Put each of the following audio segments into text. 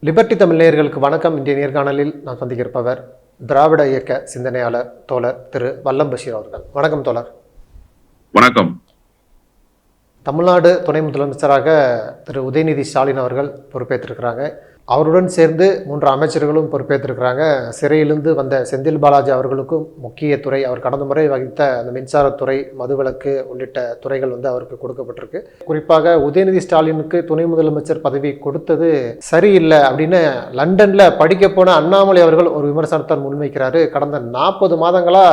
Liberty Tamil நேயர்களுக்கு வணக்கம். இன்றைய நேர்காணலில் நான் சந்திக்கிருப்பவர் திராவிட இயக்க சிந்தனையாளர் தோழர் திரு வல்லம் பஷீர் அவர்கள். வணக்கம் தோழர். வணக்கம். தமிழ்நாடு துணை முதலமைச்சராக திரு உதயநிதி ஸ்டாலின் அவர்கள் பொறுப்பேற்றிருக்கிறாங்க. அவருடன் சேர்ந்து மூன்று அமைச்சர்களும் பொறுப்பேற்றிருக்கிறாங்க. சிறையிலிருந்து வந்த செந்தில் பாலாஜி அவர்களுக்கும் முக்கிய துறை அவர் கடந்த முறை வகித்த அந்த மின்சாரத்துறை மதுவிலக்கு உள்ளிட்ட துறைகள் வந்து அவருக்கு கொடுக்கப்பட்டிருக்கு. குறிப்பாக உதயநிதி ஸ்டாலினுக்கு துணை முதலமைச்சர் பதவி கொடுத்தது சரியில்லை அப்படின்னு லண்டன்ல படிக்க போன அண்ணாமலை அவர்கள் ஒரு விமர்சனத்தை முன்வைக்கிறாரு. கடந்த நாற்பது மாதங்களா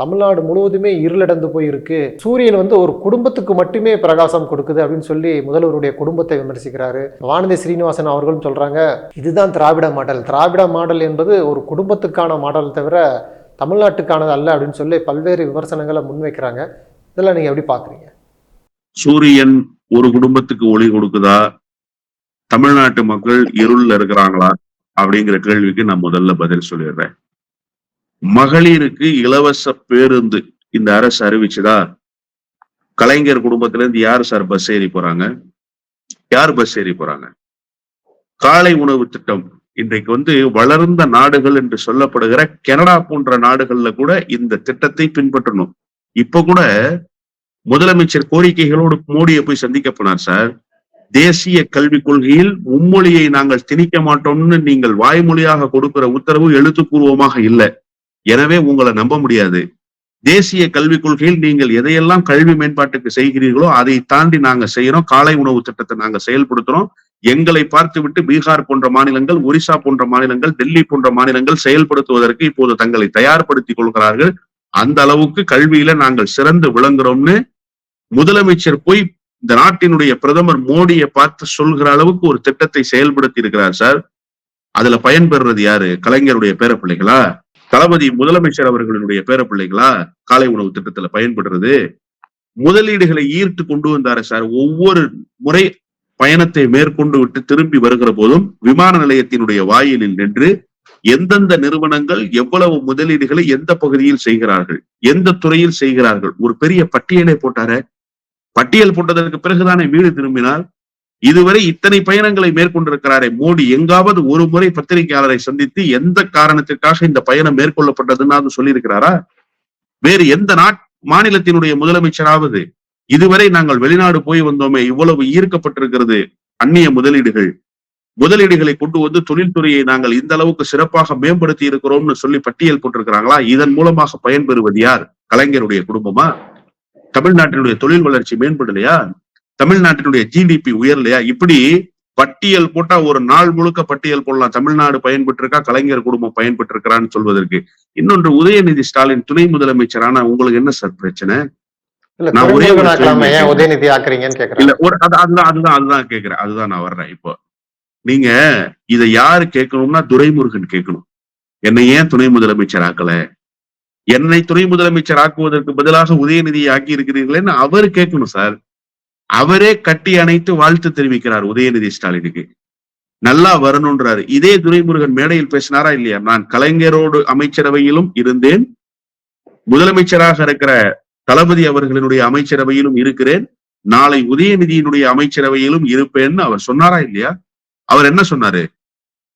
தமிழ்நாடு முழுவதுமே இருளடைந்து போயிருக்கு. சூரியன் வந்து ஒரு குடும்பத்துக்கு மட்டுமே பிரகாசம் கொடுக்குது அப்படின்னு சொல்லி முதல்வருடைய குடும்பத்தை விமர்சிக்கிறாரு. வானதி ஸ்ரீனிவாசன் அவர்களும் சொல்றாங்க இதுதான் திராவிட மாடல். திராவிட மாடல் என்பது ஒரு குடும்பத்துக்கான மாடல் தவிர தமிழ்நாட்டுக்கானது அல்ல அப்படின்னு சொல்லி பல்வேறு விமர்சனங்களை முன்வைக்கிறாங்க. இதெல்லாம் நீங்க எப்படி பாக்குறீங்க? சூரியன் ஒரு குடும்பத்துக்கு ஒளி கொடுக்குதா? தமிழ்நாட்டு மக்கள் இருள்ல இருக்கிறாங்களா? அப்படிங்கிற கேள்விக்கு நான் முதல்ல பதில் சொல்லிடுறேன். மகளிருக்கு இலவச பேருந்து இந்த அரசு அறிவிச்சதா? கலைஞர் குடும்பத்துல இருந்து யார் சார் பஸ் ஏறி போறாங்க? யார் பஸ் ஏறி போறாங்க? காலை உணவு திட்டம் இன்றைக்கு வந்து வளர்ந்த நாடுகள் என்று சொல்லப்படுகிற கனடா போன்ற நாடுகள்ல கூட இந்த திட்டத்தை பின்பற்றணும். இப்ப கூட முதலமைச்சர் கோரிக்கைகளோடு மோடியை போய் சந்திக்க போனார் சார். தேசிய கல்விக் கொள்கையில் மும்மொழியை நாங்கள் திணிக்க மாட்டோம்னு நீங்கள் வாய்மொழியாக கொடுக்கிற உத்தரவு எழுத்துப்பூர்வமாக இல்லை. எனவே உங்களை நம்ப முடியாது. தேசிய கல்விக் கொள்கையில் நீங்கள் எதையெல்லாம் கல்வி மேம்பாட்டுக்கு செய்கிறீர்களோ அதை தாண்டி நாங்க செய்யறோம் காலை உணவு திட்டத்தை நாங்க செயல்படுத்துறோம். எங்களை பார்த்துவிட்டு பீகார் போன்ற மாநிலங்கள் ஒரிசா போன்ற மாநிலங்கள் டெல்லி போன்ற மாநிலங்கள் செயல்படுத்துவதற்கு இப்போது தங்களை தயார்படுத்திக் கொள்கிறார்கள். அந்த அளவுக்கு கல்வியில நாங்கள் சிறந்து விளங்குறோம்னு முதலமைச்சர் போய் இந்த நாட்டினுடைய பிரதமர் மோடியை பார்த்து சொல்கிற அளவுக்கு ஒரு திட்டத்தை செயல்படுத்தி இருக்கிறார் சார். அதுல பயன்பெறுறது யாரு? கலைஞருடைய பேரப்பிள்ளைகளா? தளபதி முதலமைச்சர் அவர்களுடைய பேரப்பிள்ளைகளா காலை உணவு திட்டத்துல பயன்படுறது. முதலீடுகளை ஈர்த்து கொண்டு வந்தாரு சார் ஒவ்வொரு முறை பயணத்தை மேற்கொண்டு விட்டு திரும்பி வருகிற போதும் விமான நிலையத்தினுடைய வாயிலில் நின்று எந்தெந்த நிறுவனங்கள் எவ்வளவு முதலீடுகளை எந்த பகுதியில் செய்கிறார்கள் எந்த துறையில் செய்கிறார்கள். ஒரு பெரிய பட்டியலை போட்டார. பட்டியல் போட்டதற்கு பிறகுதானே வீடு திரும்பினால் இதுவரை இத்தனை பயணங்களை மேற்கொண்டிருக்கிறாரே மோடி எங்காவது ஒரு முறை பத்திரிகையாளரை சந்தித்து எந்த காரணத்திற்காக இந்த பயணம் மேற்கொள்ளப்பட்டதுன்னு சொல்லியிருக்கிறாரா? வேறு எந்த நாட் மாநிலத்தினுடைய முதலமைச்சராவது இதுவரை நாங்கள் வெளிநாடு போய் வந்தோமே இவ்வளவு ஈர்க்கப்பட்டிருக்கிறது அந்நிய முதலீடுகள். முதலீடுகளை கொண்டு வந்து தொழில்துறையை நாங்கள் இந்த அளவுக்கு சிறப்பாக மேம்படுத்தி இருக்கிறோம்னு சொல்லி பட்டியல் போட்டிருக்கிறாங்களா? இதன் மூலமாக பயன்பெறுவது யார்? கலைஞருடைய குடும்பமா? தமிழ்நாட்டினுடைய தொழில் வளர்ச்சி மேம்படலையா? தமிழ்நாட்டினுடைய ஜிடிபி உயரலையா? இப்படி பட்டியல் போட்டா ஒரு நாள் முழுக்க பட்டியல் போடலாம். தமிழ்நாடு பயன்பெற்றிருக்கா? கலைஞர் குடும்பம் பயன்பெற்றிருக்கிறான்னு சொல்வதற்கு. இன்னொன்று உதயநிதி ஸ்டாலின் துணை முதலமைச்சரான உங்களுக்கு என்ன சார் பிரச்சனை? நான் ஒரே உதயநிதி ஆக்குறீங்கன்னு கேக்குறேன். இல்ல ஒரு அது- அதுதான் அதுதான் அதுதான் கேக்குறேன். அதுதான் நான் வர்றேன் இப்போ. நீங்க இதை யாரு கேட்கணும்னா துரைமுருகன் கேட்கணும். என்னை ஏன் துணை முதலமைச்சர் ஆக்கல? என்னை துணை முதலமைச்சர் ஆக்குவதற்கு பதிலாக உதயநிதியை ஆக்கி இருக்கிறீர்களேன்னு அவர் கேட்கணும் சார். அவரே கட்டி அணைத்து வாழ்த்து தெரிவிக்கிறார் உதயநிதி ஸ்டாலினுக்கு. நல்லா வரணும்ன்றாரு. இதே துரைமுருகன் மேடையில் பேசினாரா இல்லையா? நான் கலைஞரோடு அமைச்சரவையிலும் இருந்தேன். முதலமைச்சராக இருக்கிற தளபதி அவர்களினுடைய அமைச்சரவையிலும் இருக்கிறேன். நாளை உதயநிதியினுடைய அமைச்சரவையிலும் இருப்பேன்னு அவர் சொன்னாரா இல்லையா? அவர் என்ன சொன்னாரு?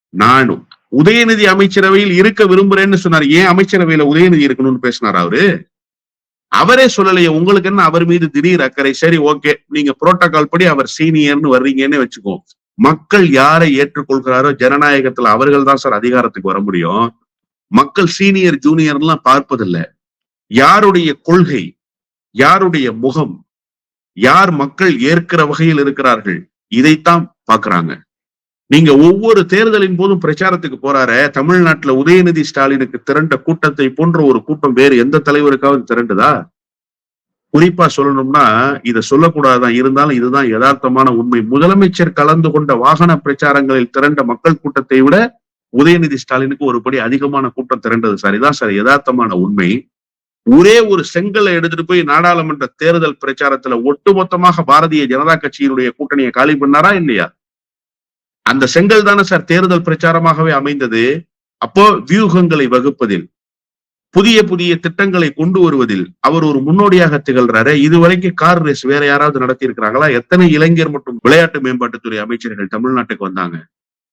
நான் உதயநிதி அமைச்சரவையில் இருக்க விரும்புறேன்னு சொன்னார். ஏன் அமைச்சரவையில உதயநிதி இருக்கணும்னு பேசினார் அவரு? அவரே சொல்லலையே உங்களுக்கு என்ன அவர் மீது திடீர் அக்கறை? சரி ஓகே. நீங்க புரோட்டோகால் படி அவர் சீனியர்னு வர்றீங்கன்னு வச்சுக்கோ. மக்கள் யாரை ஏற்றுக்கொள்கிறாரோ ஜனநாயகத்துல அவர்கள் தான் சார் அதிகாரத்துக்கு வர முடியும். மக்கள் சீனியர் ஜூனியர்லாம் பார்ப்பதில்லை. யாருடைய கொள்கை யாருடைய முகம் யார் மக்கள் ஏற்கிற வகையில் இருக்கிறார்கள் இதைத்தான் பாக்குறாங்க நீங்க ஒவ்வொரு தேர்தலின் போதும் பிரச்சாரத்துக்கு போறாரே தமிழ்நாட்டுல உதயநிதி ஸ்டாலினுக்கு திரண்ட கூட்டத்தை போன்ற ஒரு கூட்டம் வேறு எந்த தலைவருக்காவது திரண்டுதா? குறிப்பா சொல்லணும்னா இதை சொல்லக்கூடாதான் இருந்தாலும் இதுதான் யதார்த்தமான உண்மை. முதலமைச்சர் கலந்து கொண்ட வாகன பிரச்சாரங்களில் திரண்ட மக்கள் கூட்டத்தை விட உதயநிதி ஸ்டாலினுக்கு ஒரு படி அதிகமான கூட்டம் திரண்டது சார் இதான் சார். யதார்த்தமான உண்மை. ஒரே ஒரு செங்கலை எடுத்துட்டு போய் நாடாளுமன்ற தேர்தல் பிரச்சாரத்துல ஒட்டுமொத்தமாக பாரதிய ஜனதா கட்சியினுடைய கூட்டணியை காலி பண்ணாரா இல்லையா? அந்த செங்கல் தானே சார் தேர்தல் பிரச்சாரமாகவே அமைந்தது. அப்போ வியூகங்களை வகுப்பதில் புதிய புதிய திட்டங்களை கொண்டு வருவதில் அவர் ஒரு முன்னோடியாக திகழ்றாரு. இதுவரைக்கும் கார் ரேஸ் வேற யாராவது நடத்தி இருக்கிறாங்களா எத்தனை இளைஞர் மற்றும் விளையாட்டு மேம்பாட்டுத்துறை அமைச்சர்கள் தமிழ்நாட்டுக்கு வந்தாங்க?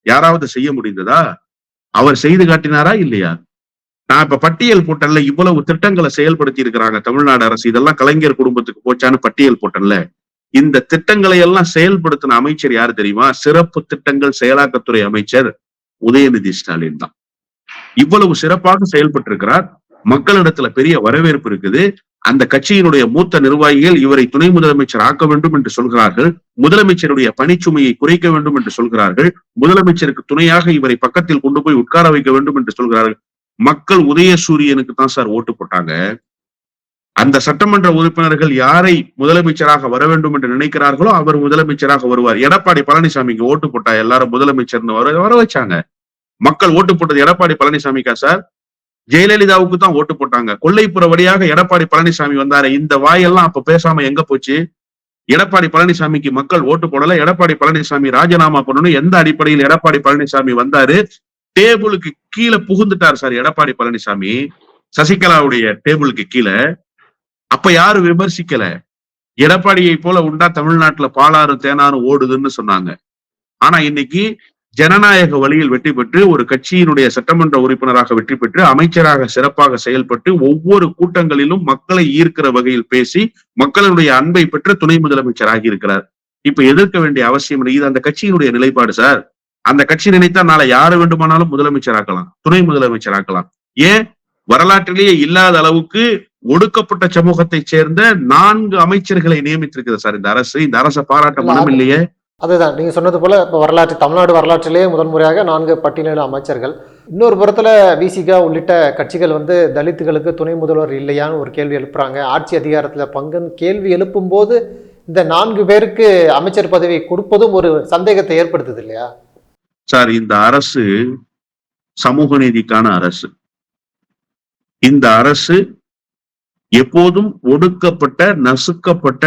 யாராவது செய்ய முடிந்ததா? அவர் செய்து காட்டினாரா இல்லையா? நான் இப்ப பட்டியல் போட்டேன்ல இவ்வளவு திட்டங்களை செயல்படுத்தி இருக்கிறாங்க தமிழ்நாடு அரசு. இதெல்லாம் கலைஞர் குடும்பத்துக்கு போச்சான்னு பட்டியல் போட்டேன்ல இந்த திட்டங்களை எல்லாம் செயல்படுத்தின அமைச்சர் யார் தெரியுமா? சிறப்பு திட்டங்கள் செயலாக்கத்துறை அமைச்சர் உதயநிதி ஸ்டாலின் தான். இவ்வளவு சிறப்பாக செயல்பட்டிருக்கிறார். மக்களிடத்துல பெரிய வரவேற்பு இருக்குது. அந்த கட்சியினுடைய மூத்த நிர்வாகிகள் இவரை துணை முதலமைச்சர் ஆக்க வேண்டும் என்று சொல்கிறார்கள். முதலமைச்சருடைய பணிச்சுமையை குறைக்க வேண்டும் என்று சொல்கிறார்கள். முதலமைச்சருக்கு துணையாக இவரை பக்கத்தில் கொண்டு போய் உட்கார வைக்க வேண்டும் என்று சொல்கிறார்கள். மக்கள் உதயசூரியனுக்கு தான் சார் ஓட்டு போட்டாங்க. அந்த சட்டமன்ற உறுப்பினர்கள் யாரை முதலமைச்சராக வர வேண்டும் என்று நினைக்கிறார்களோ அவர் முதலமைச்சராக வருவார். எடப்பாடி பழனிசாமிக்கு ஓட்டு போட்டா எல்லாரும் முதலமைச்சர்னு வர வர வச்சாங்க. மக்கள் ஓட்டு போட்டது எடப்பாடி பழனிசாமிக்கா சார்? ஜெயலலிதாவுக்கு தான் ஓட்டு போட்டாங்க. கொல்லைப்புற வழியாக எடப்பாடி பழனிசாமி வந்தாரு. இந்த வாயெல்லாம் அப்ப பேசாம எங்க போச்சு? எடப்பாடி பழனிசாமிக்கு மக்கள் ஓட்டு போடல. எடப்பாடி பழனிசாமி ராஜினாமா பண்ணணும். எந்த அடிப்படையில் எடப்பாடி பழனிசாமி வந்தாரு? டேபிளுக்கு கீழே புகுந்துட்டார் சார் எடப்பாடி பழனிசாமி. சசிகலாவுடைய டேபிளுக்கு கீழே. அப்ப யாரு விமர்சிக்கல. எடப்பாடியை போல உண்டா தமிழ்நாட்டுல பாலாறு தேனாறு ஓடுதுன்னு சொன்னாங்க. ஆனா இன்னைக்கு ஜனநாயக வழியில் வெற்றி பெற்று ஒரு கட்சியினுடைய சட்டமன்ற உறுப்பினராக வெற்றி பெற்று அமைச்சராக சிறப்பாக செயல்பட்டு ஒவ்வொரு கூட்டங்களிலும் மக்களை ஈர்க்கிற வகையில் பேசி மக்களுடைய அன்பை பெற்று துணை முதலமைச்சர் ஆகியிருக்கிறார். இப்ப எதிர்க்க வேண்டிய அவசியம் இல்லை. இது அந்த கட்சியினுடைய நிலைப்பாடு சார். அந்த கட்சி நினைத்தா நாளை யாரு வேண்டுமானாலும் முதலமைச்சர் ஆக்கலாம். துணை முதலமைச்சர் ஆக்கலாம். ஏன்? வரலாற்றிலேயே இல்லாத அளவுக்கு ஒடுக்கப்பட்ட சமூகத்தை சேர்ந்த நான்கு அமைச்சர்களை நியமித்திருக்கிறது சார் இந்த அரசு. இந்த அரசை பாராட்ட மனம் இல்லையே? அதுதான். நீங்க சொன்னது போல இப்போ வரலாற்று தமிழ்நாடு வரலாற்றிலேயே முதன்முறையாக நான்கு பட்டியலின அமைச்சர்கள். இன்னொரு புறத்துல விசிகா உள்ளிட்ட கட்சிகள் வந்து தலித்துகளுக்கு துணை முதல்வர் இல்லையான்னு ஒரு கேள்வி எழுப்புறாங்க. ஆட்சி அதிகாரத்துல பங்குன்னு கேள்வி எழுப்பும் போது இந்த நான்கு பேருக்கு அமைச்சர் பதவி கொடுப்பதும் ஒரு சந்தேகத்தை ஏற்படுத்துது இல்லையா? சார் இந்த அரசு சமூக நீதிக்கான அரசு. இந்த அரசு எப்போதும் ஒடுக்கப்பட்ட நசுக்கப்பட்ட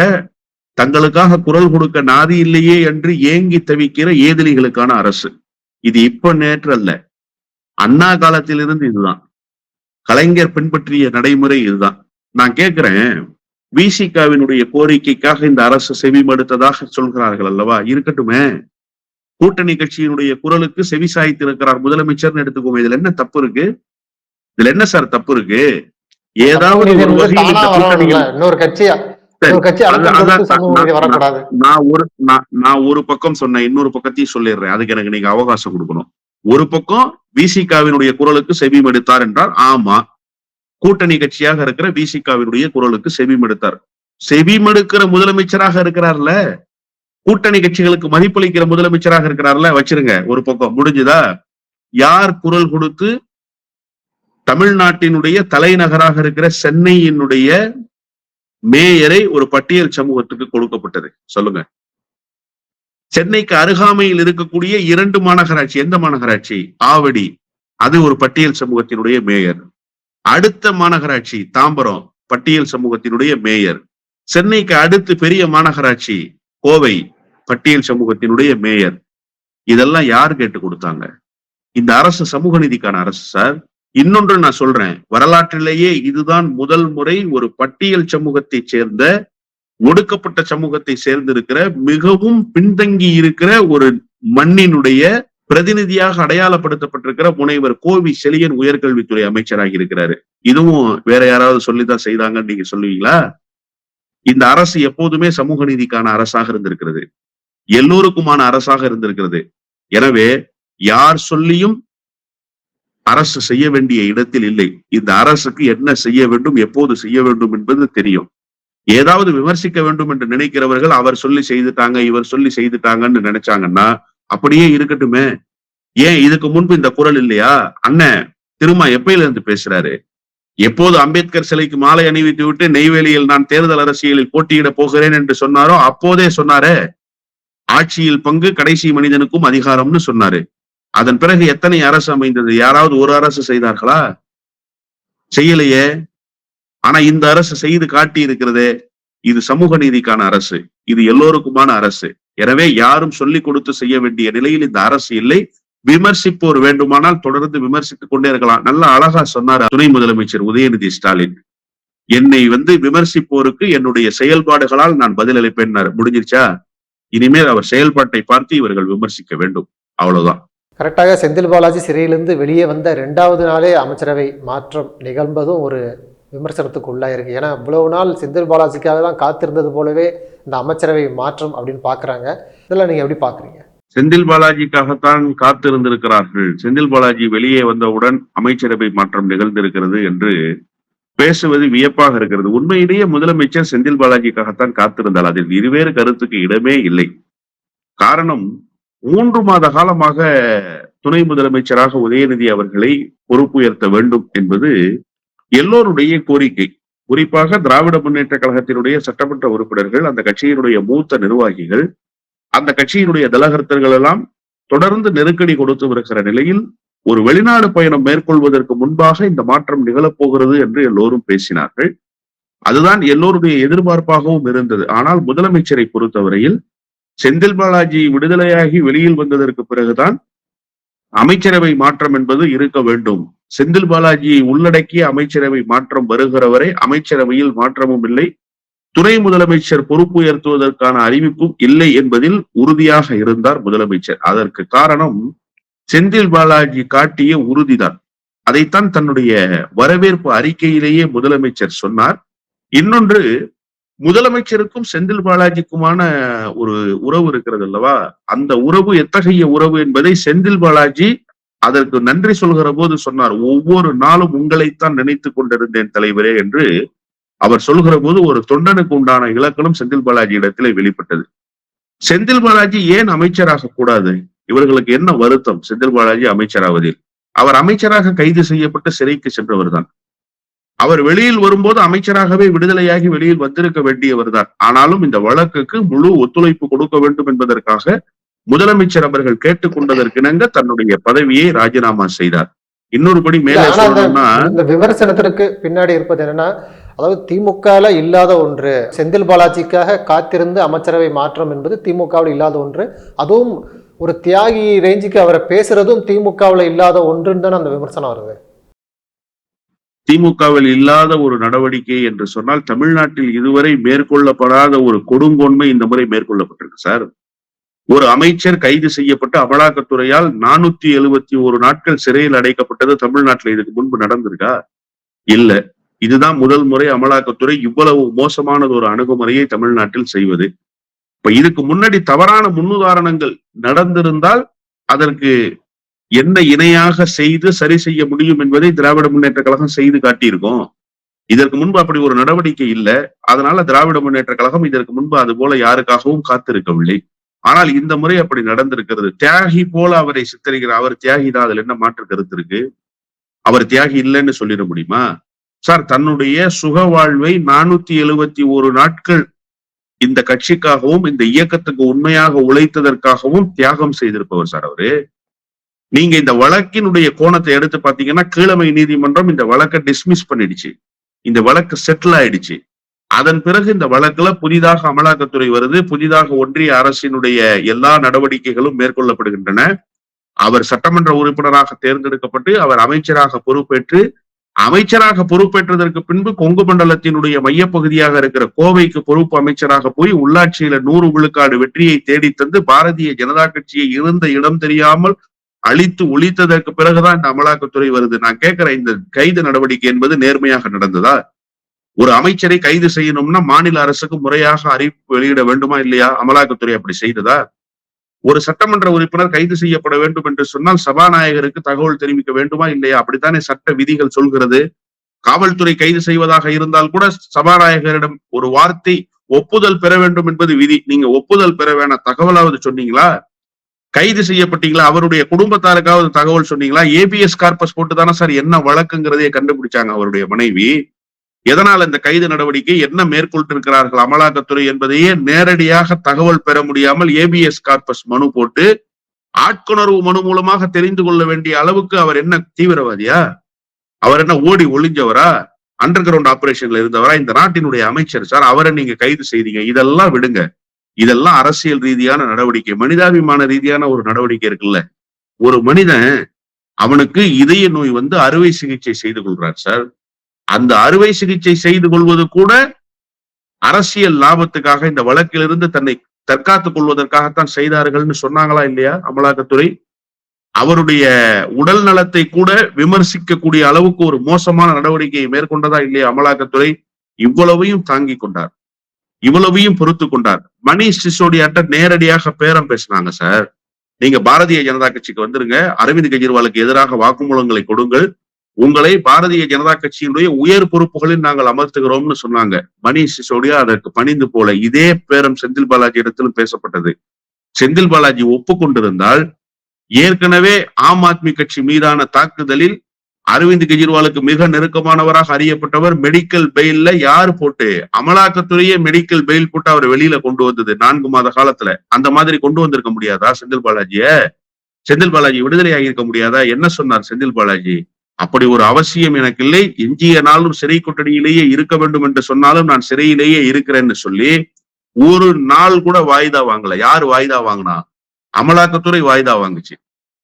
தங்களுக்காக குரல் கொடுக்க நாதி இல்லையே என்று ஏங்கி தவிக்கிற ஏதிலிகளுக்கான அரசு. இது இப்ப நேற்று அல்ல. அண்ணா காலத்திலிருந்து இதுதான். கலைஞர் பின்பற்றிய நடைமுறை இதுதான். நான் கேட்கிறேன் விசிகாவினுடைய கோரிக்கைக்காக இந்த அரசு செவிமடுத்ததாக சொல்கிறார்கள் அல்லவா? இருக்கட்டுமே. கூட்டணி கட்சியினுடைய குரலுக்கு செவி சாய்த்திருக்கிறார் முதலமைச்சர்னு எடுத்துக்கோங்க இதுல என்ன தப்பு இருக்கு? இதுல என்ன சார் தப்பு இருக்கு? ஏதாவது ஒரு வகையில் இந்த கூட்டணிகள். இன்னொரு கட்சியா? நான் ஒரு நான் நான் ஒரு பக்கம் சொன்னேன் இன்னொரு பக்கத்தையும் சொல்லிடுறேன். அதுக்கு எனக்கு நீங்க அவகாசம் கொடுக்கணும். ஒரு பக்கம் விசிகாவினுடைய குரலுக்கு செவிமடுத்தார் என்றால் ஆமா கூட்டணி கட்சியாக இருக்கிற விசிகாவினுடைய குரலுக்கு செவிமடுத்தார் செவிமடுக்கிற முதலமைச்சராக இருக்கிறார்ல? கூட்டணி கட்சிகளுக்கு மதிப்பளிக்கிற முதலமைச்சராக இருக்கிறார்ல? வச்சிருங்க ஒரு பக்கம். முடிஞ்சுதா? யார் குரல் கொடுத்து தமிழ்நாட்டினுடைய தலைநகராக இருக்கிற சென்னையினுடைய மேயரை ஒரு பட்டியல் சமூகத்துக்கு கொடுக்கப்பட்டது. சொல்லுங்க. சென்னைக்கு அருகாமையில் இருக்கக்கூடிய இரண்டு மாநகராட்சி எந்த மாநகராட்சி? ஆவடி. அது ஒரு பட்டியல் சமூகத்தினுடைய மேயர். அடுத்த மாநகராட்சி தாம்பரம் பட்டியல் சமூகத்தினுடைய மேயர். சென்னைக்கு அடுத்து பெரிய மாநகராட்சி கோவை பட்டியல் சமூகத்தினுடைய மேயர். இதெல்லாம் யார் கேட்டு கொடுத்தாங்க? இந்த அரசு சமூக நீதிக்கான அரசு சார். இன்னொன்று நான் சொல்றேன். வரலாற்றிலேயே இதுதான் முதல் முறை ஒரு பட்டியல் சமூகத்தை சேர்ந்த ஒடுக்கப்பட்ட சமூகத்தை சேர்ந்திருக்கிற மிகவும் பின்தங்கி இருக்கிற ஒரு மண்ணினுடைய பிரதிநிதியாக அடையாளப்படுத்தப்பட்டிருக்கிற முனைவர் கோவி செழியன் உயர்கல்வித்துறை அமைச்சராக இருக்கிறாரு. இதுவும் வேற யாராவது சொல்லிதான் செய்தாங்கன்னு நீங்க சொல்லுவீங்களா? இந்த அரசு எப்போதுமே சமூக நீதிக்கான அரசாக இருந்திருக்கிறது. எல்லோருக்குமான அரசாக இருந்திருக்கிறது. எனவே யார் சொல்லியும் அரசு செய்ய வேண்டிய இடத்தில் இல்லை. இந்த அரசுக்கு என்ன செய்ய வேண்டும் எப்போது செய்ய வேண்டும் என்பது தெரியும். ஏதாவது விமர்சிக்க வேண்டும் என்று நினைக்கிறவர்கள் அவர் சொல்லி செய்துட்டாங்க இவர் சொல்லி செய்துட்டாங்கன்னு நினைச்சாங்கன்னா அப்படியே இருக்கட்டுமே. ஏன் இதுக்கு முன்பு இந்த குரல் இல்லையா? அண்ணன் திருமா எப்பையில இருந்து பேசுறாரு? எப்போது அம்பேத்கர் சிலைக்கு மாலை அணிவித்து விட்டு நெய்வேலியில் நான் தேர்தல் அரசியலில் போட்டியிட போகிறேன் என்று சொன்னாரோ அப்போதே சொன்னாரே. ஆட்சியில் பங்கு கடைசி மனிதனுக்கும் அதிகாரம்னு சொன்னாரு. அதன் பிறகு எத்தனை அரசு அமைந்தது? யாராவது ஒரு அரசு செய்தார்களா? செய்யலையே. ஆனா இந்த அரசு செய்து காட்டி இருக்கிறதே இது சமூக நீதிக்கான அரசு இது எல்லோருக்குமான அரசு. எனவே யாரும் சொல்லிக் கொடுத்து செய்ய வேண்டிய நிலையில் இந்த அரசு இல்லை. விமர்சிப்போர் வேண்டுமானால் தொடர்ந்து விமர்சித்துக் கொண்டே இருக்கலாம். நல்ல அழகா சொன்னார் துணை முதலமைச்சர் உதயநிதி ஸ்டாலின். என்னை வந்து விமர்சிப்போருக்கு என்னுடைய செயல்பாடுகளால் நான் பதிலளிப்பேன் முடிஞ்சிருச்சா? இனிமேல் அவர் செயல்பாட்டை பார்த்து இவர்கள் விமர்சிக்க வேண்டும். அவ்வளவுதான். கரெக்டாக செந்தில் பாலாஜி சிறையிலிருந்து வெளியே வந்த ரெண்டாவது நாளே அமைச்சரவை மாற்றம் நிகழ்ந்ததும் ஒரு விமர்சனத்துக்கு உள்ளாயிருக்கு. ஏன்னா இவ்வளவு நாள் செந்தில் பாலாஜிக்காக தான் காத்திருந்தது போலவே இந்த அமைச்சரவை மாற்றம் அப்படின்னு பார்க்குறாங்க. இதெல்லாம் நீங்கள் எப்படி பார்க்குறீங்க? செந்தில் பாலாஜிக்காகத்தான் காத்திருந்திருக்கிறார்கள். செந்தில் பாலாஜி வெளியே வந்தவுடன் அமைச்சரவை மாற்றம் நிகழ்ந்திருக்கிறது என்று பேசுவது வியப்பாக இருக்கிறது. உண்மையிலேயே முதலமைச்சர் செந்தில் பாலாஜிக்காகத்தான் காத்திருந்தார். அதில் இருவேறு கருத்துக்கு இடமே இல்லை. காரணம் மூன்று மாத காலமாக துணை முதலமைச்சராக உதயநிதி அவர்களை பொறுப்புயர்த்த வேண்டும் என்பது எல்லோருடைய கோரிக்கை. குறிப்பாக திராவிட முன்னேற்ற கழகத்தினுடைய சட்டமன்ற உறுப்பினர்கள் அந்த கட்சியினுடைய மூத்த நிர்வாகிகள் அந்த கட்சியினுடைய தலகர்த்தர்கள் எல்லாம் தொடர்ந்து நெருக்கடி கொடுத்து வருகிற நிலையில் ஒரு வெளிநாடு பயணம் மேற்கொள்வதற்கு முன்பாக இந்த மாற்றம் நிகழப்போகிறது என்று எல்லோரும் பேசினார்கள். அதுதான் எல்லோருடைய எதிர்பார்ப்பாகவும் இருந்தது. ஆனால் முதலமைச்சரை பொறுத்தவரையில் செந்தில் பாலாஜி விடுதலையாகி வெளியில் வந்ததற்கு பிறகுதான் அமைச்சரவை மாற்றம் என்பது இருக்க வேண்டும். செந்தில் பாலாஜியை உள்ளடக்கிய அமைச்சரவை மாற்றம் வருகிற வரை அமைச்சரவையில் மாற்றமும் இல்லை. துணை முதலமைச்சர் பொறுப்பு உயர்த்துவதற்கான அறிவிப்பும் இல்லை என்பதில் உறுதியாக இருந்தார் முதலமைச்சர். அதற்கு காரணம் செந்தில் பாலாஜி காட்டிய உறுதிதான். அதைத்தான் தன்னுடைய வரவேற்பு அறிக்கையிலேயே முதலமைச்சர் சொன்னார். இன்னொன்று முதலமைச்சருக்கும் செந்தில் பாலாஜிக்குமான ஒரு உறவு இருக்கிறது அல்லவா? அந்த உறவு எத்தகைய உறவு என்பதை செந்தில் பாலாஜி அதற்கு நன்றி சொல்கிற போது சொன்னார். ஒவ்வொரு நாளும் உங்களைத்தான் நினைத்து கொண்டிருந்தேன் தலைவரே என்று அவர் சொல்கிற போது ஒரு தொண்டனுக்கு உண்டான இலக்கணம் செந்தில் பாலாஜி இடத்திலே வெளிப்பட்டது. செந்தில் பாலாஜி ஏன் அமைச்சராக கூடாது? இவர்களுக்கு என்ன வருத்தம்? செந்தில் பாலாஜி அமைச்சராவதில். அவர் அமைச்சராக கைது செய்யப்பட்டு சிறைக்கு சென்றவர் தான் அவர் வெளியில் வரும்போது அமைச்சராகவே விடுதலையாகி வெளியில் வந்திருக்க வேண்டியவர் தான். ஆனாலும் இந்த வழக்குக்கு முழு ஒத்துழைப்பு கொடுக்க வேண்டும் என்பதற்காக முதலமைச்சர் அவர்கள் கேட்டுக்கொண்டதற்கிணங்க தன்னுடைய பதவியை ராஜினாமா செய்தார். இன்னொருபடி மேலே ஆனா அந்த- சொல்லணும்னா இந்த விமர்சனத்திற்கு பின்னாடி இருப்பது என்னன்னா அதாவது திமுகல இல்லாத ஒன்று செந்தில் பாலாஜிக்காக காத்திருந்து அமைச்சரவை மாற்றம் என்பது திமுகவில் இல்லாத ஒன்று அதுவும் ஒரு தியாகி ரேஞ்சுக்கு அவரை பேசுறதும் திமுகவில் இல்லாத ஒன்றுன்னு தானே அந்த விமர்சனம் வருது. திமுகவில் இல்லாத ஒரு நடவடிக்கை என்று சொன்னால் தமிழ்நாட்டில் இதுவரை மேற்கொள்ளப்படாத ஒரு கொடுங்கொன்மை இந்த முறை மேற்கொள்ளப்பட்டிருக்கு சார். ஒரு அமைச்சர் கைது செய்யப்பட்டு அமலாக்கத்துறையால் நானூத்தி எழுபத்தி ஒரு நாட்கள் சிறையில் அடைக்கப்பட்டது தமிழ்நாட்டில் இதுக்கு முன்பு நடந்திருக்கா? இல்ல. இதுதான் முதல் முறை அமலாக்கத்துறை இவ்வளவு மோசமானது ஒரு அணுகுமுறையை தமிழ்நாட்டில் செய்வது. இப்ப இதுக்கு முன்னாடி தவறான முன்னுதாரணங்கள் நடந்திருந்தால் அதற்கு என்ன இணையாக செய்து சரி செய்ய முடியும் என்பதை திராவிட முன்னேற்ற கழகம் செய்து காட்டியிருக்கோம். இதற்கு முன்பு அப்படி ஒரு நடவடிக்கை இல்லை. அதனால திராவிட முன்னேற்ற கழகம் இதற்கு முன்பு அது போல யாருக்காகவும் காத்திருக்கவில்லை. ஆனால் இந்த முறை அப்படி நடந்திருக்கிறது. தியாகி போல அவரை சித்தரிக்கிறார் அவர் தியாகி தான் அதுல என்ன மாற்று கருத்து இருக்கு? அவர் தியாகி இல்லைன்னு சொல்லிட முடியுமா? சார் தன்னுடைய சுக வாழ்வை நானூத்தி எழுபத்தி ஒரு நாட்கள் இந்த கட்சிக்காகவும் இந்த இயக்கத்துக்கு உண்மையாக உழைத்ததற்காகவும் தியாகம் செய்திருப்பவர் சார் அவரு. நீங்க இந்த வழக்கினுடைய கோணத்தை எடுத்து பாத்தீங்கன்னா கீழமை நீதிமன்றம் இந்த வழக்கை டிஸ்மிஸ் பண்ணிடுச்சு. இந்த வழக்கு செட்டில் ஆயிடுச்சு. அதன் பிறகு இந்த வழக்குல புதிதாக அமலாக்கத்துறை வருது. புதிதாக ஒன்றிய அரசினுடைய எல்லா நடவடிக்கைகளும் மேற்கொள்ளப்படுகின்றன. அவர் சட்டமன்ற உறுப்பினராக தேர்ந்தெடுக்கப்பட்டு அவர் அமைச்சராக பொறுப்பேற்று அமைச்சராக பொறுப்பேற்றதற்கு பின்பு கொங்கு மண்டலத்தினுடைய மையப்பகுதியாக இருக்கிற கோவைக்கு பொறுப்பு அமைச்சராக போய் உள்ளாட்சியில நூறு விழுக்காடு வெற்றியை தேடித்தந்து பாரதிய ஜனதா கட்சியை இருந்த இடம் தெரியாமல் அழித்து ஒழித்ததற்கு பிறகுதான் இந்த அமலாக்கத்துறை வருது. நான் கேட்கிறேன் இந்த கைது நடவடிக்கை என்பது நேர்மையாக நடந்ததா? ஒரு அமைச்சரை கைது செய்யணும்னா மாநில அரசுக்கு முறையாக அறிவிப்பு வெளியிட வேண்டுமா இல்லையா? அமலாக்கத்துறை அப்படி செய்ததா? ஒரு சட்டமன்ற உறுப்பினர் கைது செய்யப்பட வேண்டும் என்று சொன்னால் சபாநாயகருக்கு தகவல் தெரிவிக்க வேண்டுமா இல்லையா? அப்படித்தானே சட்ட விதிகள் சொல்கிறது. காவல்துறை கைது செய்வதாக இருந்தால் கூட சபாநாயகரிடம் ஒரு வார்த்தை ஒப்புதல் பெற வேண்டும் என்பது விதி. நீங்க ஒப்புதல் பெற வேணாம். தகவலாவது சொன்னீங்களா? கைது செய்யப்பட்டீங்களா? அவருடைய குடும்பத்தாருக்காவது தகவல் சொன்னீங்களா? ஏபிஎஸ் கார்பஸ் போட்டு தானே சார் என்ன வழக்குங்கிறதையே கண்டுபிடிச்சாங்க அவருடைய மனைவி. எதனால் இந்த கைது நடவடிக்கை? என்ன மேற்கொண்டிருக்கிறார்கள் அமலாக்கத்துறை என்பதையே நேரடியாக தகவல் பெற முடியாமல் ஏபிஎஸ் கார்பஸ் மனு போட்டு ஆட்கொணர்வு மனு மூலமாக தெரிந்து கொள்ள வேண்டிய அளவுக்கு அவர் என்ன தீவிரவாதியா? அவர் என்ன ஓடி ஒளிஞ்சவரா? Under ground ஆபரேஷன்ல இருந்தவரா? இந்த நாட்டினுடைய அமைச்சர் சார் அவரை நீங்க கைது செய்தீங்க. இதெல்லாம் விடுங்க. இதெல்லாம் அரசியல் ரீதியான நடவடிக்கை மனிதாபிமான ரீதியான ஒரு நடவடிக்கை இருக்குல்ல. ஒரு மனிதன் அவனுக்கு இதய நோய் வந்து அறுவை சிகிச்சை செய்து கொள்றார் சார். அந்த அறுவை சிகிச்சை செய்து கொள்வது கூட அரசியல் லாபத்துக்காக இந்த வழக்கிலிருந்து தன்னை தற்காத்துக் கொள்வதற்காகத்தான் செய்தார்கள்னு சொன்னாங்களா இல்லையா அமலாக்கத்துறை? அவருடைய உடல் நலத்தை கூட விமர்சிக்கக்கூடிய அளவுக்கு ஒரு மோசமான நடவடிக்கையை மேற்கொண்டதா இல்லையா அமலாக்கத்துறை? இவ்வளவையும் தாங்கி கொண்டார். இவ்வளவையும் பொறுத்து கொண்டார். மணிஷ் சிசோடியாட்ட நேரடியாக பேரம் பேசினாங்க சார். நீங்க பாரதிய ஜனதா கட்சிக்கு வந்துருங்க. அரவிந்த் கெஜ்ரிவாலுக்கு எதிராக வாக்குமூலங்களை கொடுங்கள். உங்களை பாரதிய ஜனதா கட்சியினுடைய உயர் பொறுப்புகளில் நாங்கள் அமர்த்துகிறோம்னு சொன்னாங்க. மணிஷ் சிசோடியா அதற்கு பணிந்து போல இதே பேரம் செந்தில் பாலாஜி இடத்திலும் பேசப்பட்டது. செந்தில் பாலாஜி ஒப்புக்கொண்டிருந்தால் ஏற்கனவே ஆம் ஆத்மி கட்சி மீதான தாக்குதலில் அரவிந்த் கெஜ்ரிவாலுக்கு மிக நெருக்கமானவராக அறியப்பட்டவர் மெடிக்கல் பெயில்ல யார் போட்டு அமலாக்கத்துறையே மெடிக்கல் பெயில் போட்டு அவர் வெளியில கொண்டு வந்தது? நான்கு மாத காலத்துல. அந்த மாதிரி கொண்டு வந்திருக்க முடியாதா செந்தில் பாலாஜிய? செந்தில் பாலாஜி விடுதலை ஆகியிருக்க முடியாதா? என்ன சொன்னார் செந்தில் பாலாஜி? அப்படி ஒரு அவசியம் எனக்கு இல்லை. எஞ்சிய நாளும் சிறை கொட்டடியிலேயே இருக்க வேண்டும் என்று சொன்னாலும் நான் சிறையிலேயே இருக்கிறேன்னு சொல்லி ஒரு நாள் கூட வாய்தா வாங்கல. யார் வாய்தா வாங்கினா? அமலாக்கத்துறை வாய்தா வாங்குச்சு.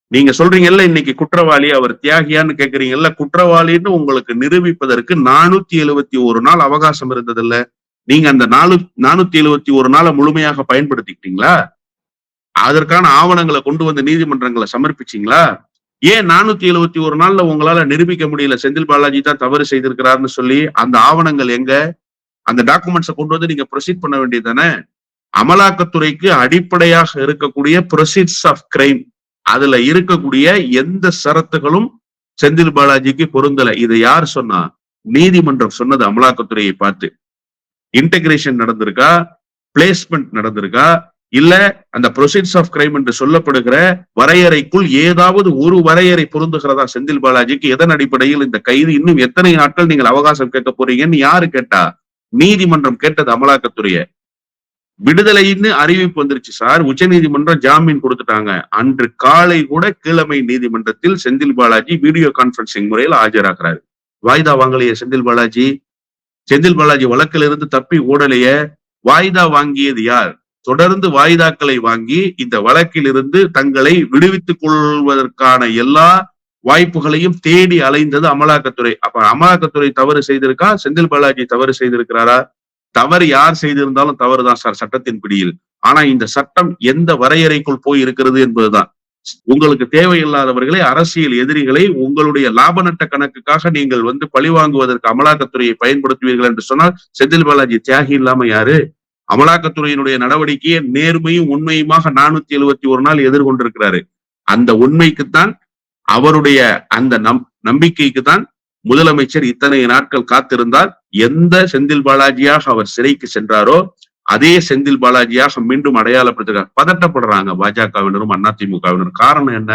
நீங்க சொல்றீங்கல்ல இன்னைக்கு குற்றவாளி அவர் தியாகியான்னு கேக்குறீங்கல்ல குற்றவாளின்னு உங்களுக்கு நிரூபிப்பதற்கு நானூத்தி எழுபத்தி ஒரு நாள் அவகாசம் இருந்ததில்ல. நீங்க அந்த நாலு நானூத்தி எழுபத்தி ஒரு நாளை முழுமையாக பயன்படுத்திக்கிட்டீங்களா? அதற்கான ஆவணங்களை கொண்டு வந்து நீதிமன்றங்களை சமர்ப்பிச்சீங்களா? ஏன் நானூத்தி எழுபத்தி ஒரு நாள்ல உங்களால நிரூபிக்க முடியல? செந்தில் பாலாஜி தான் தவறு செய்திருக்கிறாருன்னு சொல்லி அந்த ஆவணங்கள் எங்க? அந்த டாக்குமெண்ட்ஸை கொண்டு வந்து நீங்க ப்ரொசீட் பண்ண வேண்டியது தானே? அமலாக்கத்துறைக்கு அடிப்படையாக இருக்கக்கூடிய ப்ரொசீட்ஸ் ஆஃப் கிரைம். அதுல இருக்கக்கூடிய எந்த சரத்துகளும் செந்தில் பாலாஜிக்கு பொருந்தல. இதை யார் சொன்னா? நீதிமன்றம் சொன்னது அமலாக்கத்துறையை பார்த்து. இன்டகிரேஷன் நடந்திருக்கா? பிளேஸ்மெண்ட் நடந்திருக்கா? இல்ல அந்த ப்ரொசீட்ஸ் ஆஃப் கிரைம் என்று சொல்லப்படுகிற வரையறைக்குள் ஏதாவது ஒரு வரையறை பொருந்துகிறதா செந்தில் பாலாஜிக்கு? எதன் அடிப்படையில் இந்த கைது? இன்னும் எத்தனை நாட்கள் நீங்கள் அவகாசம் கேட்க போறீங்கன்னு யாரு கேட்டா? நீதிமன்றம் கேட்டது அமலாக்கத்துறைய. விடுதலைன்னு அறிவிப்பு வந்துருச்சு சார். உச்ச நீதிமன்றம் ஜாமீன் கொடுத்துட்டாங்க. அன்று காலை கூட கீழமை நீதிமன்றத்தில் செந்தில் பாலாஜி வீடியோ கான்பரன்சிங் முறையில் ஆஜராகிறாரு. வாய்தா வாங்கலையே செந்தில் பாலாஜி. செந்தில் பாலாஜி வழக்கில் இருந்து தப்பி ஓடலையே. வாய்தா வாங்கியது யார்? தொடர்ந்து வாய்தாக்களை வாங்கி இந்த வழக்கில் இருந்து தங்களை விடுவித்துக் கொள்வதற்கான எல்லா வாய்ப்புகளையும் தேடி அலைந்தது அமலாக்கத்துறை. அப்ப அமலாக்கத்துறை தவறு செய்திருக்கா? செந்தில் பாலாஜி தவறு செய்திருக்கிறாரா? தவறு யார் செய்திருந்தாலும் தவறுதான் சார் சட்டத்தின் பிடியில். ஆனா இந்த சட்டம் எந்த வரையறைக்குள் போய் இருக்கிறது என்பதுதான். உங்களுக்கு தேவையில்லாதவர்களை அரசியல் எதிரிகளை உங்களுடைய லாப நட்ட கணக்குக்காக நீங்கள் வந்து பழிவாங்குவதற்கு அமலாக்கத்துறையை பயன்படுத்துவீர்கள் என்று சொன்னால் செந்தில் பாலாஜி தியாகி இல்லாம யாரு? அமலாக்கத்துறையினுடைய நடவடிக்கையை நேர்மையும் உண்மையுமாக நானூத்தி எழுபத்தி ஒரு நாள் எதிர்கொண்டிருக்கிறாரு. அந்த உண்மைக்குத்தான் அவருடைய அந்த நம் நம்பிக்கைக்கு தான் முதலமைச்சர் இத்தனை நாட்கள் காத்திருந்தால் எந்த செந்தில் பாலாஜியாக அவர் சிறைக்கு சென்றாரோ அதே செந்தில் பாலாஜியாக மீண்டும் அடையாளப்படுத்துகிறார். பதட்டப்படுறாங்க பாஜகவினரும் அதிமுகவினரும் காரணம் என்ன?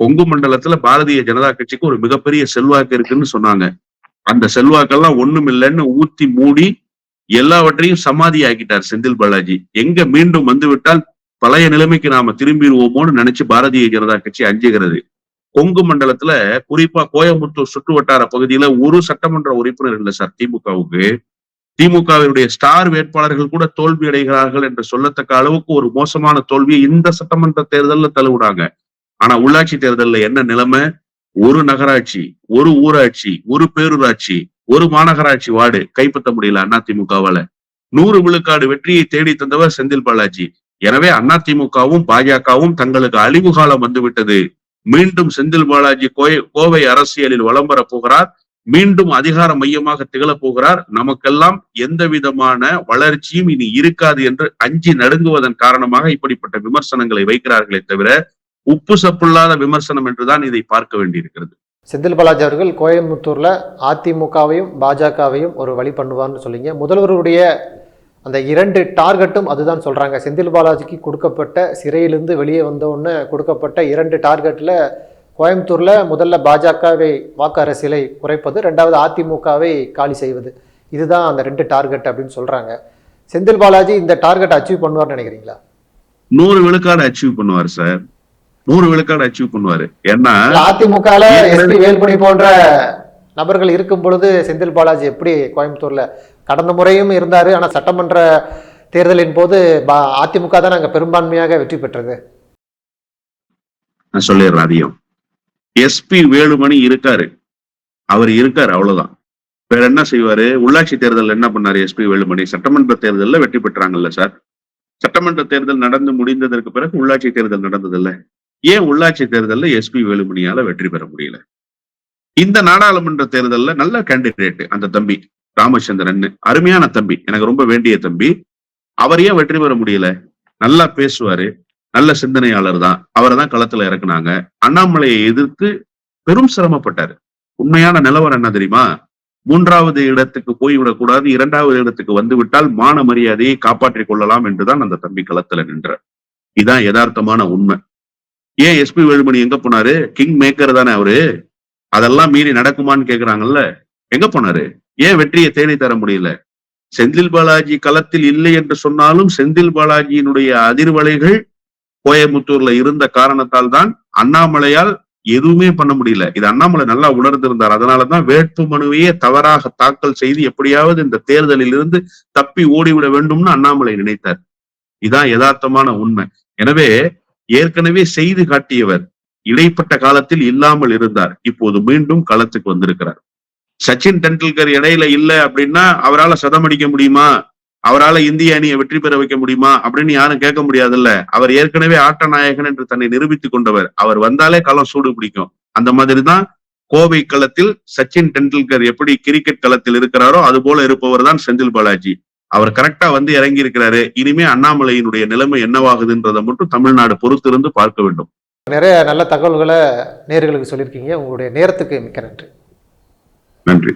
கொங்கு மண்டலத்துல பாரதிய ஜனதா கட்சிக்கு ஒரு மிகப்பெரிய செல்வாக்கு இருக்குன்னு சொன்னாங்க. அந்த செல்வாக்கெல்லாம் ஒண்ணும் இல்லைன்னு ஊத்தி மூடி எல்லாவற்றையும் சமாதி ஆக்கிட்டார் செந்தில் பாலாஜி. எங்க மீண்டும் வந்துவிட்டால் பழைய நிலைமைக்கு நாம திரும்பிடுவோமோன்னு நினைச்சு பாரதிய ஜனதா கட்சி அஞ்சுகிறது. கொங்கு மண்டலத்துல குறிப்பா கோயம்புத்தூர் சுற்று வட்டார பகுதியில ஒரு சட்டமன்ற உறுப்பினர் இல்லை சார் திமுகவுக்கு. திமுகவினுடைய ஸ்டார் வேட்பாளர்கள் கூட தோல்வி அடைகிறார்கள் என்று சொல்லத்தக்க அளவுக்கு ஒரு மோசமான தோல்வியை இந்த சட்டமன்ற தேர்தல்ல தழுவுனாங்க. ஆனா உள்ளாட்சி தேர்தல்ல என்ன நிலைமை? ஒரு நகராட்சி ஒரு ஊராட்சி ஒரு பேரூராட்சி ஒரு மாநகராட்சி வார்டு கைப்பற்ற முடியல அதிமுகவால நூறு விழுக்காடு வெற்றியை தேடி தந்தவர் செந்தில் பாலாஜி. எனவே அதிமுகவும் பாஜகவும் தங்களுக்கு அழிவு காலம் வந்துவிட்டது. மீண்டும் செந்தில் பாலாஜி கோவை அரசியலில் வலம் வரப் போகிறார். மீண்டும் அதிகார மையமாக திகழப் போகிறார். நமக்கெல்லாம் எந்த விதமான வளர்ச்சியும் இனி இருக்காது என்று அஞ்சி நடுங்குவதன் காரணமாக இப்படிப்பட்ட விமர்சனங்களை வைக்கிறார்களே தவிர உப்பு சப்புள்ளாத விமர்சனம் என்றுதான் இதை பார்க்க வேண்டியிருக்கிறது. செந்தில் பாலாஜி அவர்கள் கோயம்புத்தூர்ல அதிமுகவையும் பாஜகவையும் ஒரு வழி பண்ணுவார்னு சொல்லிங்க முதல்வருடைய அந்த இரண்டு டார்கெட்டும் அதுதான் சொல்றாங்க. செந்தில் பாலாஜிக்கு கொடுக்கப்பட்ட சிறையிலிருந்து வெளியே வந்த உடனே கொடுக்கப்பட்ட இரண்டு டார்கெட்ல கோயம்புத்தூர்ல முதல்ல பாஜகவை வாக்கு அரசியலை குறைப்பது ரெண்டாவது அதிமுகவை காலி செய்வது. இதுதான் அந்த ரெண்டு டார்கெட் அப்படின்னு சொல்றாங்க. செந்தில் பாலாஜி இந்த டார்கெட் அச்சீவ் பண்ணுவார்னு நினைக்கிறீங்களா? நூறு விழுக்காடு அச்சீவ் பண்ணுவார் சார். நூறு விழுக்காடு அச்சீவ் பண்ணுவாரு. ஏன்னா அதிமுகல எஸ்பி போன்ற நபர்கள் இருக்கும் பொழுது செந்தில் பாலாஜி எப்படி கோயம்புத்தூர்ல கடந்த முறையும் இருந்தார். ஆனால் சட்டமன்ற தேர்தலின் போது பா- அதிமுக தான் நாங்கள் பெரும்பான்மையாக வெற்றி பெற்றது. நான் சொல்லிடுறேன் அதையும் எஸ்பி வேலுமணி இருக்காரு. அவர் இருக்காரு அவ்வளவுதான். வேற என்ன செய்வாரு? உள்ளாட்சி தேர்தல் என்ன பண்ணாரு எஸ்பி வேலுமணி? சட்டமன்ற தேர்தலில் வெற்றி பெற்றாங்கல்ல சார். சட்டமன்ற தேர்தல் நடந்து முடிந்ததற்கு பிறகு உள்ளாட்சி தேர்தல் நடந்ததில்ல. ஏன் உள்ளாட்சி தேர்தலில் எஸ்பி வேலுமணியால வெற்றி பெற முடியல? இந்த நாடாளுமன்ற தேர்தலில் நல்ல கேண்டிடேட் அந்த தம்பி. ராமச்சந்திரன் அருமையான தம்பி எனக்கு ரொம்ப வேண்டிய தம்பி. அவர் ஏன் வெற்றி பெற முடியல? நல்லா பேசுவாரு நல்ல சிந்தனையாளர் தான். அவரை தான் களத்துல இறக்குனாங்க. அண்ணாமலையை எதிர்த்து பெரும் சிரமப்பட்டாரு. உண்மையான நிலவரம் என்ன தெரியுமா? மூன்றாவது இடத்துக்கு போய்விடக்கூடாது இரண்டாவது இடத்துக்கு வந்து விட்டால் மான மரியாதையை காப்பாற்றிக் கொள்ளலாம் என்றுதான் அந்த தம்பி களத்துல நின்றார். இதான் யதார்த்தமான உண்மை. ஏன் எஸ்பி வேலுமணி எங்க போனாரு? கிங் மேக்கர் தானே அவரு? அதெல்லாம் மீறி நடக்குமான்னு கேக்குறாங்கல்ல? எங்க போனாரு? ஏன் வெற்றியை தேடி தர முடியல? செந்தில் பாலாஜி களத்தில் இல்லை என்று சொன்னாலும் செந்தில் பாலாஜியினுடைய அதிர்வலைகள் கோயம்புத்தூர்ல இருந்த காரணத்தால் தான் அண்ணாமலையால் எதுவுமே பண்ண முடியல. இது அண்ணாமலை நல்லா உணர்ந்திருந்தார். அதனாலதான் வேட்பு மனுவையே தவறாக தாக்கல் செய்து எப்படியாவது இந்த தேர்தலில் இருந்து தப்பி ஓடிவிட வேண்டும்னு அண்ணாமலை நினைத்தார். இதான் யதார்த்தமான உண்மை. எனவே ஏற்கனவே செய்து காட்டியவர் இடைப்பட்ட காலத்தில் இல்லாமல் இருந்தார். இப்போது மீண்டும் களத்துக்கு வந்திருக்கிறார். சச்சின் டெண்டுல்கர் இடையில இல்ல அப்படின்னா அவரால் சதம் அடிக்க முடியுமா? அவரால் இந்திய அணியை வெற்றி பெற வைக்க முடியுமா? அப்படின்னு யாரும் கேட்க முடியாதுல்ல. அவர் ஏற்கனவே ஆட்ட நாயகன் என்று தன்னை நிரூபித்துக் கொண்டவர். அவர் வந்தாலே களம் சூடு பிடிக்கும். அந்த மாதிரிதான் கோவை களத்தில் சச்சின் டெண்டுல்கர் எப்படி கிரிக்கெட் களத்தில் இருக்கிறாரோ அது போல இருப்பவர் தான் செந்தில் பாலாஜி. அவர் கரெக்டா வந்து இறங்கி இருக்கிறாரு இனிமே அண்ணாமலையினுடைய நிலைமை என்னவாகுதுன்றதை மட்டும் தமிழ்நாடு பொறுத்திருந்து பார்க்க வேண்டும். நிறைய நல்ல தகவல்களை நேர்களுக்கு சொல்லியிருக்கீங்க. உங்களுடைய நேரத்துக்கு மிக்க நன்றி. நன்றி.